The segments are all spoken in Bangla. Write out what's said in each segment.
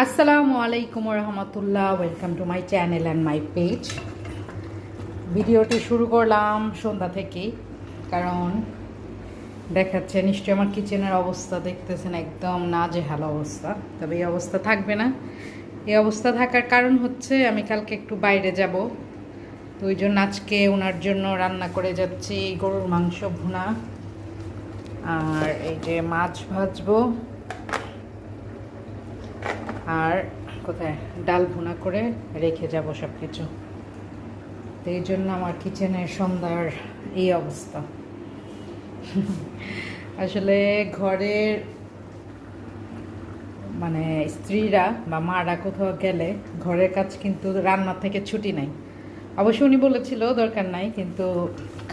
আসসালামু আলাইকুম রহমতুল্লাহ welcome to my channel and my page ভিডিওটি শুরু করলাম সন্ধ্যা থেকেই, কারণ দেখাচ্ছে নিশ্চয়ই আমার কিচেনের অবস্থা, দেখতেছেন একদম না যে ভালো অবস্থা। তবে এই অবস্থা থাকবে না। এই অবস্থা থাকার কারণ হচ্ছে, আমি কালকে একটু বাইরে যাব। তো ওই জন্য আজকে ওনার জন্য রান্না করে যাচ্ছি, গরুর মাংস ভুনা। আর এই যে মাছ ভাজবো। আর কোথায়? ডাল ভুনা করে রেখে যাব সব কিছু তো এই জন্য আমার কিচেনের সন্ধ্যার এই অবস্থা। আসলে ঘরের মানে স্ত্রীরা বা মারা কোথাও গেলে ঘরের কাজ কিন্তু রান্নার থেকে ছুটি নাই। অবশ্য উনি বলেছিল দরকার নাই, কিন্তু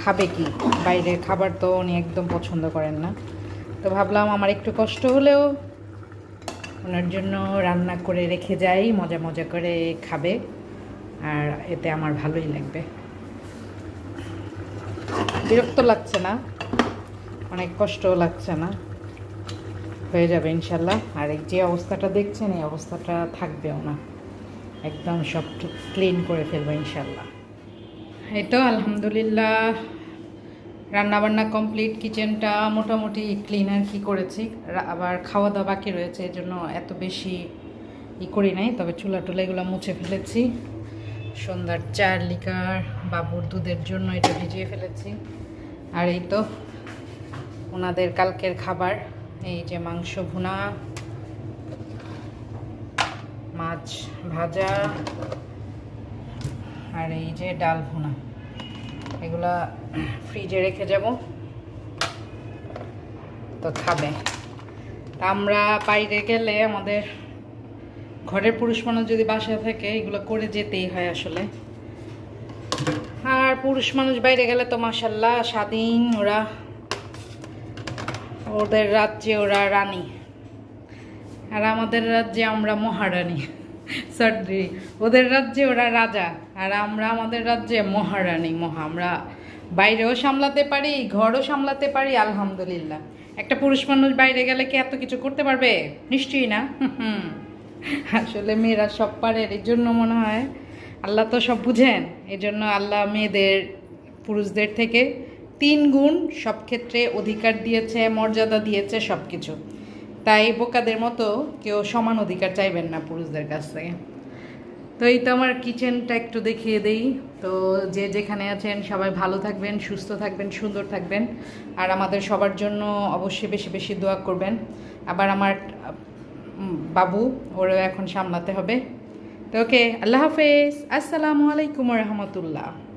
খাবে কি? বাইরের খাবার তো উনি একদম পছন্দ করেন না। তো ভাবলাম আমার একটু কষ্ট হলেও ওনার জন্য রান্না করে রেখে যাই, মজা মজা করে খাবে, আর এতে আমার ভালোই লাগবে। বিরক্ত লাগছে না? অনেক কষ্টও লাগছে না? হয়ে যাবে ইনশাল্লাহ। আর এই যে অবস্থাটা দেখছেন, এই অবস্থাটা থাকবেও না। একদম সব ক্লিন করে ফেলব ইনশাল্লাহ। এই তো আলহামদুলিল্লাহ। রান্নাবান্না কমপ্লিট কিচেনটা মোটামুটি ক্লিন আর কি করেছি। আবার খাওয়া দাওয়া বাকি রয়েছে, এই জন্য এত বেশি ই করি নাই, তবে চুলা টুলা এগুলো মুছে ফেলেছি। সন্ধ্যার চার লিকার বাবুর দুধের জন্য এটা ভিজিয়ে ফেলেছি। আর এই তো ওনাদের কালকের খাবার, এই যে মাংস ভুনা, মাছ ভাজা, আর এই যে ডাল ভুনা। এগুলা ফ্রিজে রেখে যাব। তো খাবে। আমরা বাইরে গেলে আমাদের ঘরের পুরুষ মানুষ যদি বাসায় থাকে, এগুলো করে যেতেই হয় আসলে। আর পুরুষ মানুষ বাইরে গেলে তো মাসাল্লাহ স্বাধীন ওরা। ওদের রাজ্যে ওরা রানী। আর আমাদের রাজ্যে আমরা মহারানী। সরি ওদের রাজ্যে ওরা রাজা, আর আমরা আমাদের রাজ্যে মহারানী, মহা, আমরা বাইরেও সামলাতে পারি, ঘরও সামলাতে পারি, আলহামদুলিল্লাহ। একটা পুরুষ মানুষ বাইরে গেলে কি এত কিছু করতে পারবে? নিশ্চয়ই না। আসলে মেয়েরা সব পারে, এর জন্য মনে হয় আল্লাহ তো সব বুঝেন। এই জন্য আল্লাহ মেয়েদের, পুরুষদের থেকে তিন গুণ সব ক্ষেত্রে অধিকার দিয়েছে, মর্যাদা দিয়েছে সব কিছু তাই বোকাদের মতো কেউ সমান অধিকার চাইবেন না পুরুষদের কাছ থেকে। তো এই তো আমার কিচেনটা একটু দেখিয়ে দেই। তো যে যেখানে আছেন সবাই ভালো থাকবেন, সুস্থ থাকবেন, সুন্দর থাকবেন। আর আমাদের সবার জন্য অবশ্যই বেশি বেশি দোয়া করবেন। আবার আমার বাবু, ওরও এখন সামলাতে হবে। তো ওকে, আল্লাহ হাফেজ। আসসালামু আলাইকুম রহমতুল্লাহ।